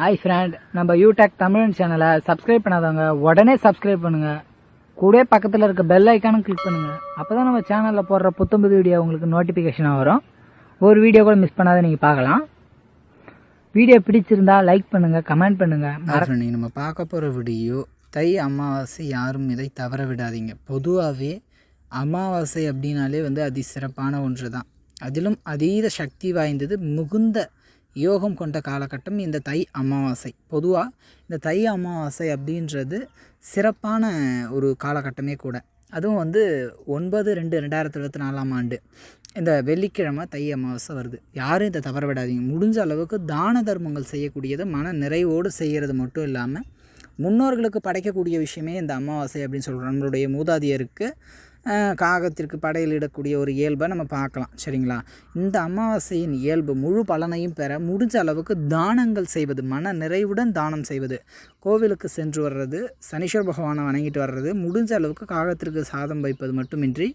Hi friend நம்ம யூடெக் தமிழ் சேனலை subscribe பண்ணாதவங்க உடனே சப்ஸ்கிரைப் பண்ணுங்க. கூட பக்கத்தில் இருக்க பெல் ஐக்கானும் கிளிக் பண்ணுங்க. அப்பதான் நம்ம சேனலில் போடுற புத்தம்புது வீடியோ உங்களுக்கு நோட்டிஃபிகேஷனாக வரும். ஒரு வீடியோ கூட மிஸ் பண்ணாத நீங்கள் பார்க்கலாம். வீடியோ பிடிச்சிருந்தா லைக் பண்ணுங்க கமெண்ட் பண்ணுங்க. நீங்கள் நம்ம பார்க்க போகிற வீடியோ தை அமாவாசை யாரும் இதை தவற விடாதீங்க. பொதுவாகவே அமாவாசை அப்படின்னாலே வந்து அதி சிறப்பான ஒன்று தான் அதிலும் அதீத சக்தி வாய்ந்தது மிகுந்த யோகம் கொண்ட காலகட்டம் இந்த தை அமாவாசை. பொதுவாக இந்த தை அமாவாசை அப்படின்றது சிறப்பான ஒரு காலகட்டமே கூட. அதுவும் வந்து ஒன்பது ரெண்டு ரெண்டாயிரத்தி இருபத்தி நாலாம் ஆண்டு. இந்த வெள்ளிக்கிழமை தை அமாவாசை வருது. யாரும் இதை தவற விடாதீங்க. முடிஞ்ச அளவுக்கு தான தர்மங்கள் செய்யக்கூடியதை மன நிறைவோடு செய்கிறது மட்டும் இல்லாமல் முன்னோர்களுக்கு படைக்கக்கூடிய விஷயமே இந்த அமாவாசை அப்படின்னு சொல்கிறோம் நம்மளுடைய மூதாதையருக்கு காகத்திற்கு படையலிடக்கூடிய ஒரு இயல்பை நம்ம பார்க்கலாம் சரிங்களா? இந்த அமாவாசையின் இயல்பு முழு பலனையும் பெற முடிஞ்ச அளவுக்கு தானங்கள் செய்வது மன நிறைவுடன் தானம் செய்வது. கோவிலுக்கு சென்று வர்றது சனீஸ்வர பகவானை வணங்கிட்டு வர்றது முடிஞ்ச அளவுக்கு காகத்திற்கு சாதம் வைப்பது மட்டுமின்றி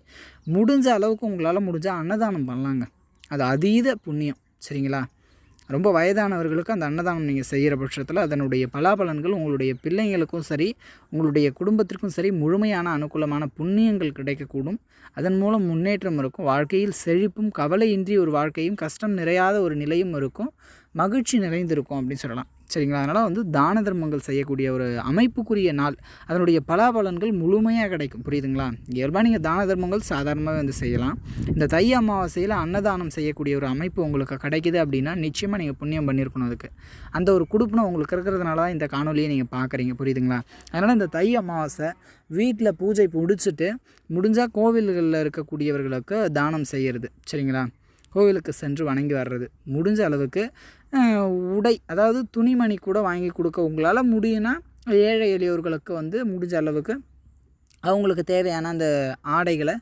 முடிஞ்ச அளவுக்கு உங்களால் முடிஞ்சால் அன்னதானம் பண்ணலாங்க. அது அதீத புண்ணியம் சரிங்களா? ரொம்ப வயதானவர்களுக்கு அந்த அன்னதானம் நீங்கள் செய்கிற பட்சத்தில் அதனுடைய பலாபலன்கள் உங்களுடைய பிள்ளைங்களுக்கும் சரி உங்களுடைய குடும்பத்திற்கும் சரி முழுமையான அனுகூலமான புண்ணியங்கள் கிடைக்கக்கூடும். அதன் மூலம் முன்னேற்றம் இருக்கும். வாழ்க்கையில் செழிப்பும் கவலையின்றி ஒரு வாழ்க்கையும் கஷ்டம் நிறையாத ஒரு நிலையும் இருக்கும். மகிழ்ச்சி நிறைந்திருக்கும் அப்படின்னு சொல்லலாம். சரிங்களா? அதனால் வந்து தான தர்மங்கள் செய்யக்கூடிய ஒரு அமைப்புக்குரிய நாள். அதனுடைய பலாபலன்கள் முழுமையாக கிடைக்கும். புரியுதுங்களா? இயல்பாக நீங்கள் தான தர்மங்கள் சாதாரணமாக வந்து செய்யலாம். இந்த தை அமாவாசையில் அன்னதானம் செய்யக்கூடிய ஒரு அமைப்பு உங்களுக்கு கிடைக்குது அப்படின்னா நிச்சயமாக நீங்கள் புண்ணியம் பண்ணியிருக்கணும் அதுக்கு. அந்த ஒரு குடுப்பினம் உங்களுக்கு இருக்கிறதுனால தான் இந்த காணொலியை நீங்கள் பார்க்குறீங்க. புரியுதுங்களா? அதனால் இந்த தை அமாவாசை வீட்டில் பூஜை முடிச்சுட்டு முடிஞ்சால் கோவில்களில் இருக்கக்கூடியவர்களுக்கு தானம் செய்கிறது சரிங்களா? கோவிலுக்கு சென்று வணங்கி வர்றது. முடிஞ்ச அளவுக்கு உடை அதாவது துணிமணி கூட வாங்கி கொடுக்க உங்களால் முடியும்னா ஏழை எளியோர்களுக்கு வந்து முடிஞ்ச அளவுக்கு அவங்களுக்கு தேவையான அந்த ஆடைகளை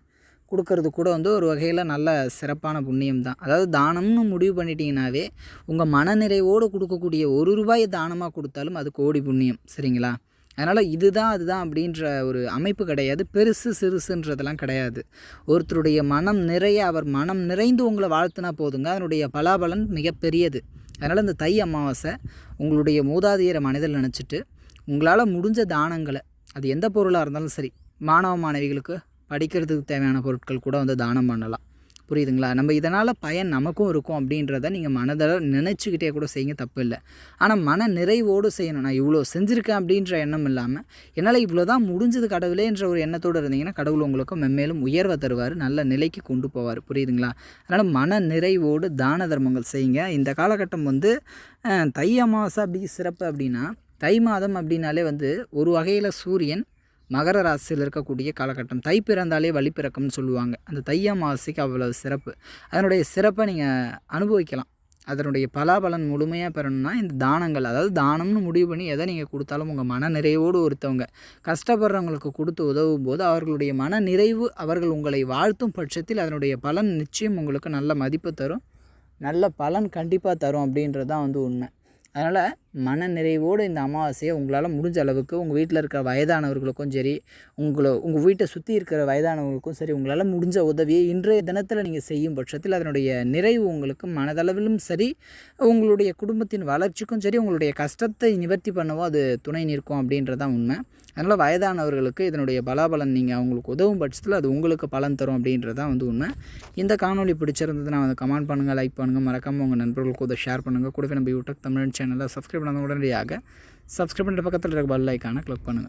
கொடுக்கறது கூட வந்து ஒரு வகையில் நல்ல சிறப்பான புண்ணியம் தான். அதாவது தானம்னு முடிவு பண்ணிட்டீங்கன்னாவே உங்கள் மனநிறைவோடு கொடுக்கக்கூடிய ஒரு ரூபாய் தானமாக கொடுத்தாலும் அது கோடி புண்ணியம். சரிங்களா? அதனால் இதுதான் அதுதான் அப்படின்ற ஒரு அமைப்பு கிடையாது. பெருசு சிறுசுன்றதெல்லாம் கிடையாது. ஒருத்தருடைய மனம் நிறைய அவர் மனம் நிறைந்து உங்களை வாழ்த்துனா போதுங்க. அதனுடைய பலாபலன் மிகப்பெரியது. அதனால் இந்த தை அமாவாசை உங்களுடைய மூதாதையரை மனதில் நினச்சிட்டு உங்களால் முடிஞ்ச தானங்களை அது எந்த பொருளாக இருந்தாலும் சரி மாணவ மாணவிகளுக்கு படிக்கிறதுக்கு தேவையான பொருட்கள் கூட வந்து தானம் பண்ணலாம். புரியுதுங்களா? நம்ம இதனால் பயன் நமக்கும் இருக்கும் அப்படின்றத நீங்கள் மனதில் நினச்சிக்கிட்டே கூட செய்யுங்க தப்பு இல்லை ஆனால் மன நிறைவோடு செய்யணும். நான் இவ்வளோ செஞ்சுருக்கேன் அப்படின்ற எண்ணம் இல்லாமல் என்னால் இவ்வளோ தான் முடிஞ்சது கடவுளேன்ற ஒரு எண்ணத்தோடு இருந்தீங்கன்னா கடவுள் உங்களுக்கு மென்மேலும் உயர்வை தருவார் நல்ல நிலைக்கு கொண்டு போவார். புரியுதுங்களா? அதனால் மன நிறைவோடு தான தர்மங்கள் செய்யுங்க. இந்த காலகட்டம் வந்து தை அமாவாசை அப்படி சிறப்பு அப்படின்னா தை மாதம் அப்படின்னாலே வந்து ஒரு வகையில் சூரியன் மகர ராசியில் இருக்கக்கூடிய காலகட்டம். தை பிறந்தாலே வழி சொல்லுவாங்க. அந்த தை அமாவாசைக்கு அவ்வளவு சிறப்பு. அதனுடைய சிறப்பை நீங்கள் அனுபவிக்கலாம். அதனுடைய பலாபலன் முழுமையாக பெறணும்னா இந்த தானங்கள் அதாவது தானம்னு முடிவு பண்ணி எதை நீங்கள் கொடுத்தாலும் உங்கள் மன நிறைவோடு ஒருத்தவங்க. கஷ்டப்படுறவங்களுக்கு கொடுத்து உதவும் போது அவர்களுடைய மன நிறைவு அவர்கள் உங்களை வாழ்த்தும் பட்சத்தில் அதனுடைய பலன் நிச்சயம் உங்களுக்கு நல்ல மதிப்பு தரும். நல்ல பலன் கண்டிப்பாக தரும் அப்படின்றது தான் வந்து உண்மை. அதனால் மன நிறைவோடு இந்த அமாவாசையை உங்களால் முடிஞ்ச அளவுக்கு உங்கள் வீட்டில் இருக்கிற வயதானவர்களுக்கும் சரி உங்களை உங்கள் வீட்டை சுற்றி இருக்கிற வயதானவர்களுக்கும் சரி உங்களால் முடிஞ்ச உதவியை இன்றைய தினத்தில் நீங்கள் செய்யும் பட்சத்தில் அதனுடைய நிறைவு உங்களுக்கு மனதளவிலும் சரி உங்களுடைய குடும்பத்தின் வளர்ச்சிக்கும் சரி உங்களுடைய கஷ்டத்தை நிவர்த்தி பண்ணவும் அது துணை நிற்கும் அப்படின்றதான் உண்மை. அதனால் வயதானவர்களுக்கு இதனுடைய பலாபலன் நீங்கள் அவங்களுக்கு உதவும் பட்சத்தில் அது உங்களுக்கு பலன் தரும் அப்படின்றது தான் வந்து உண்மை. இந்த காணொளி பிடிச்சிருந்ததுன்னா வந்து கமெண்ட் பண்ணுங்கள் லைக் பண்ணுங்கள் மறக்காமல் உங்கள் நண்பர்களுக்கு உதவி ஷேர் பண்ணுங்கள் கூடவே நம்ம யூடியூப் தமிழ் சேனலை சப்ஸ்கிரைப் பண்ணாத உடனடியாக சப்ஸ்கிரைப் பண்ணுற பக்கத்தில் இருக்க பல் ஐக்கானை கிளிக் பண்ணுங்கள்